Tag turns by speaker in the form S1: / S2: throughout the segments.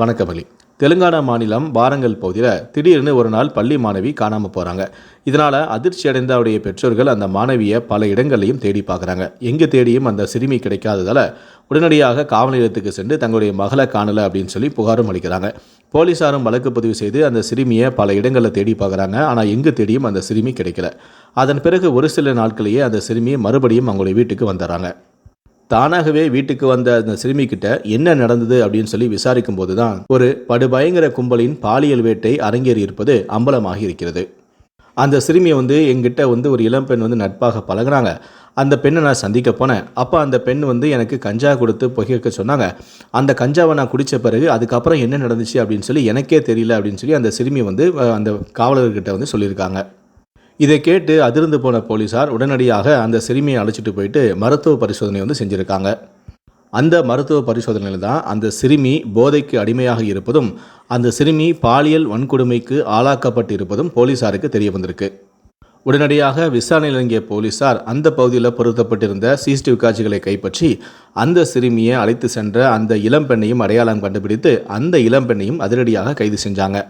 S1: வணக்கமலி தெலுங்கானா மாநிலம் வாரங்கல் பகுதியில் திடீர்னு ஒரு நாள் பள்ளி மாணவி காணாமல் போகிறாங்க இதனால் அதிர்ச்சி அடைந்த அவருடைய பெற்றோர்கள் அந்த மாணவியை பல இடங்கள்லையும் தேடி பார்க்குறாங்க. எங்கே தேடியும் அந்த சிறுமி கிடைக்காததால் உடனடியாக காவல் நிலையத்துக்கு சென்று தங்களுடைய மகளை காணலை அப்படின்னு சொல்லி புகாரும் அளிக்கிறாங்க. போலீஸாரும் வழக்கு பதிவு செய்து அந்த சிறுமியை பல இடங்களில் தேடி பார்க்குறாங்க. ஆனால் எங்கே தேடியும் அந்த சிறுமி கிடைக்கல. அதன் பிறகு ஒரு சில நாட்களையே அந்த சிறுமியை மறுபடியும் அவங்களுடைய வீட்டுக்கு வந்துடுறாங்க. தானாகவே வீட்டுக்கு வந்த அந்த சிறுமிக்கிட்ட என்ன நடந்தது அப்படின்னு சொல்லி விசாரிக்கும் போது தான் ஒரு படுபயங்கர கும்பலின் பாலியல் வேட்டை அரங்கேறி இருப்பது அம்பலமாகி இருக்கிறது. அந்த சிறுமியை வந்து எங்கிட்ட வந்து ஒரு இளம்பெண் வந்து நட்பாக பழகுனாங்க. அந்த பெண்ணை நான் சந்திக்க போனேன். அப்போ அந்த பெண் வந்து எனக்கு கஞ்சா கொடுத்து புகைக்க சொன்னாங்க. அந்த கஞ்சாவை நான் குடித்த பிறகு அதுக்கப்புறம் என்ன நடந்துச்சு அப்படின்னு சொல்லி எனக்கே தெரியல அப்படின்னு சொல்லி அந்த சிறுமி வந்து அந்த காவலர்கிட்ட வந்து சொல்லியிருக்காங்க. இதை கேட்டு அதிர்ந்து போன போலீசார் உடனடியாக அந்த சிறுமியை அழைச்சிட்டு போயிட்டு மருத்துவ பரிசோதனை வந்து செஞ்சுருக்காங்க. அந்த மருத்துவ பரிசோதனையில் தான் அந்த சிறுமி போதைக்கு அடிமையாக இருப்பதும் அந்த சிறுமி பாலியல் வன்கொடுமைக்கு ஆளாக்கப்பட்டு இருப்பதும் போலீசாருக்கு தெரிய வந்திருக்கு. உடனடியாக விசாரணையில் இறங்கிய போலீசார் அந்த பகுதியில் பொருத்தப்பட்டிருந்த சிசிடிவி காட்சிகளை கைப்பற்றி அந்த சிறுமியை அழைத்து சென்ற அந்த இளம்பெண்ணையும் அடையாளம் கண்டுபிடித்து அந்த இளம்பெண்ணையும் அதிரடியாக கைது செஞ்சாங்க.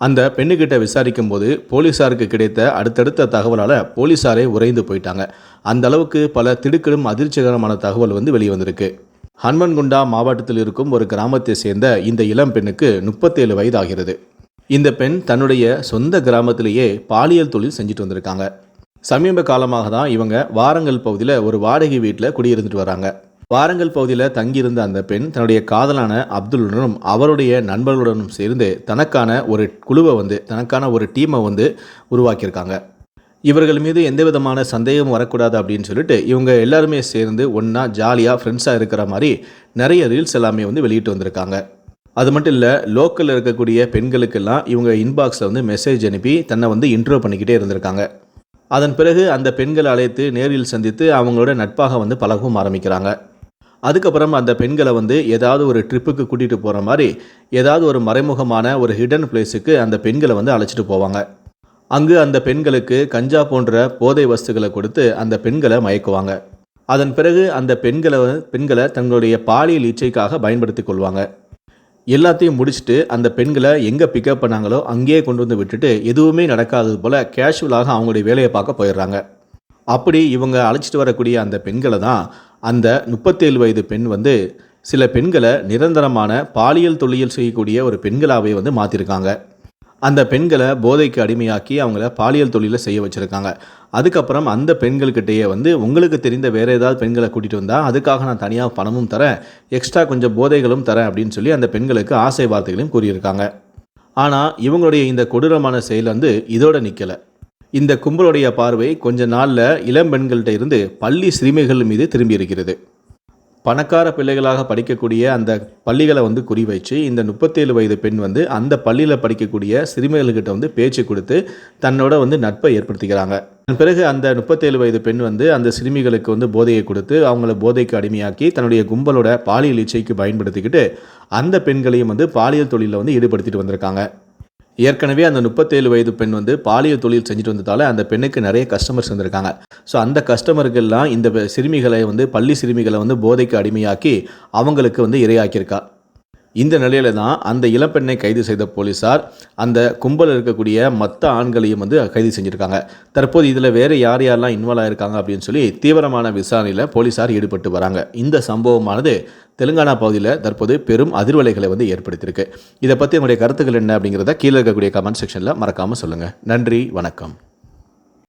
S1: அந்த பெண்ணுக்கிட்ட விசாரிக்கும் போது போலீஸாருக்கு கிடைத்த அடுத்தடுத்த தகவலால் போலீஸாரே உறைந்து போயிட்டாங்க. அந்த அளவுக்கு பல திடுக்கிடும் அதிர்ச்சிகரமான தகவல் வந்து வெளிவந்திருக்கு ஹன்மன்குண்டா மாவட்டத்தில் இருக்கும் ஒரு கிராமத்தை சேர்ந்த இந்த இளம் பெண்ணுக்கு முப்பத்தேழு வயது ஆகிறது இந்த பெண் தன்னுடைய சொந்த கிராமத்திலேயே பாலியல் தொழில் செஞ்சுட்டு வந்திருக்காங்க. சமீப காலமாக தான் இவங்க வாரங்கல் பகுதியில் ஒரு வாடகை வீட்டில் குடியிருந்துட்டு வராங்க. வாரங்கல் பகுதியில் தங்கியிருந்த அந்த பெண் தன்னுடைய காதலான அப்துல்லுடனும் அவருடைய நண்பர்களுடனும் சேர்ந்து தனக்கான ஒரு குழுவை வந்து தனக்கான ஒரு டீமை வந்து உருவாக்கியிருக்காங்க. இவர்கள் மீது எந்த விதமான சந்தேகமும் வரக்கூடாது அப்படின்னு சொல்லிட்டு இவங்க எல்லாருமே சேர்ந்து ஒன்றா ஜாலியாக ஃப்ரெண்ட்ஸாக இருக்கிற மாதிரி நிறைய ரீல்ஸ் எல்லாமே வந்து வெளியிட்டு வந்திருக்காங்க. அது மட்டும் இல்லை லோக்கலில் இருக்கக்கூடிய பெண்களுக்கெல்லாம் இவங்க இன்பாக்ஸில் வந்து மெசேஜ் அனுப்பி தன்னை வந்து இன்ட்ரோ பண்ணிக்கிட்டே இருந்திருக்காங்க. அதன் பிறகு அந்த பெண்களை அழைத்து நேரில் சந்தித்து அவங்களோட நட்பாக வந்து பழகவும் ஆரம்பிக்கிறாங்க. அதுக்கப்புறம் அந்த பெண்களை வந்து ஏதாவது ஒரு ட்ரிப்புக்கு கூட்டிகிட்டு போகிற மாதிரி ஏதாவது ஒரு மறைமுகமான ஒரு ஹிடன் பிளேஸுக்கு அந்த பெண்களை வந்து அழைச்சிட்டு போவாங்க. அங்கு அந்த பெண்களுக்கு கஞ்சா போன்ற போதை வஸ்துகளை கொடுத்து அந்த பெண்களை மயக்குவாங்க. அதன் பிறகு அந்த பெண்களை பெண்களை தங்களுடைய பாலியல் இச்சைக்காக பயன்படுத்தி கொள்வாங்க. எல்லாத்தையும் முடிச்சுட்டு அந்த பெண்களை எங்கே பிக்கப் பண்ணாங்களோ அங்கேயே கொண்டு வந்து விட்டுட்டு எதுவுமே நடக்காதது போல் கேஷுவலாக அவங்களுடைய வேலையை பார்க்க போயிடுறாங்க. அப்படி இவங்க அழைச்சிட்டு வரக்கூடிய அந்த பெண்களை தான் அந்த முப்பத்தேழு வயது பெண் வந்து சில பெண்களை நிரந்தரமான பாலியல் தொழில் செய்யக்கூடிய ஒரு பெண்களாகவே வந்து மாற்றிருக்காங்க அந்த பெண்களை போதைக்கு அடிமையாக்கி அவங்கள பாலியல் தொழிலை செய்ய வச்சுருக்காங்க. அதுக்கப்புறம் அந்த பெண்கள்கிட்டயே வந்து உங்களுக்கு தெரிந்த வேறு ஏதாவது பெண்களை கூட்டிகிட்டு வந்தால் அதுக்காக நான் தனியாக பணமும் தரேன் எக்ஸ்ட்ரா கொஞ்சம் போதைகளும் தரேன் அப்படின்னு சொல்லி அந்த பெண்களுக்கு ஆசை வார்த்தைகளையும் கூறியிருக்காங்க. ஆனால் இவங்களுடைய இந்த கொடூரமான செயல் வந்து இதோட நிற்கலை இந்த கும்பலுடைய பார்வை கொஞ்ச நாளில் இளம் பெண்கள்கிட்ட இருந்து பள்ளி சிறுமிகள் மீது திரும்பி இருக்கிறது பணக்கார பிள்ளைகளாக படிக்கக்கூடிய அந்த பள்ளிகளை வந்து குறிவைச்சு இந்த முப்பத்தேழு வயது பெண் வந்து அந்த பள்ளியில் படிக்கக்கூடிய சிறுமிகள்கிட்ட வந்து பேச்சு கொடுத்து தன்னோட வந்து நட்பை ஏற்படுத்திக்கிறாங்க. அதன் பிறகு அந்த முப்பத்தேழு வயது பெண் வந்து அந்த சிறுமிகளுக்கு வந்து போதையை கொடுத்து அவங்கள போதைக்கு அடிமையாக்கி தன்னுடைய கும்பலோட பாலியல் இச்சைக்கு பயன்படுத்திக்கிட்டு அந்த பெண்களையும் வந்து பாலியல் தொழிலில் வந்து ஈடுபடுத்திட்டு வந்திருக்காங்க. ஏற்கனவே அந்த முப்பத்தேழு வயது பெண் வந்து பாலியல் தொழில் செஞ்சுட்டு வந்ததால் அந்த பெண்ணுக்கு நிறைய கஸ்டமர்ஸ் வந்திருக்காங்க ஸோ அந்த கஸ்டமர்கள்லாம் இந்த சிறுமிகளை வந்து பள்ளி சிறுமிகளை வந்து போதைக்கு அடிமையாக்கி அவங்களுக்கு வந்து இரையாக்கியிருக்கா. இந்த நிலையில தான் அந்த இளம்பெண்ணை கைது செய்த போலீசார் அந்த கும்பல் இருக்கக்கூடிய மற்ற ஆண்களையும் வந்து கைது செஞ்சுருக்காங்க. தற்போது இதில் வேறு யார் யாரெல்லாம் இன்வால்வ் ஆயிருக்காங்க அப்படின்னு சொல்லி தீவிரமான விசாரணையில் போலீசார் ஈடுபட்டு வராங்க. இந்த சம்பவமானது தெலுங்கானா பகுதியில் தற்போது பெரும் அதிர்வலைகளை வந்து ஏற்படுத்தியிருக்கு. இதை பற்றி உங்களுடைய கருத்துக்கள் என்ன அப்படிங்கிறத கீழே இருக்கக்கூடிய கமெண்ட் செக்ஷனில் மறக்காமல் சொல்லுங்கள் நன்றி வணக்கம்.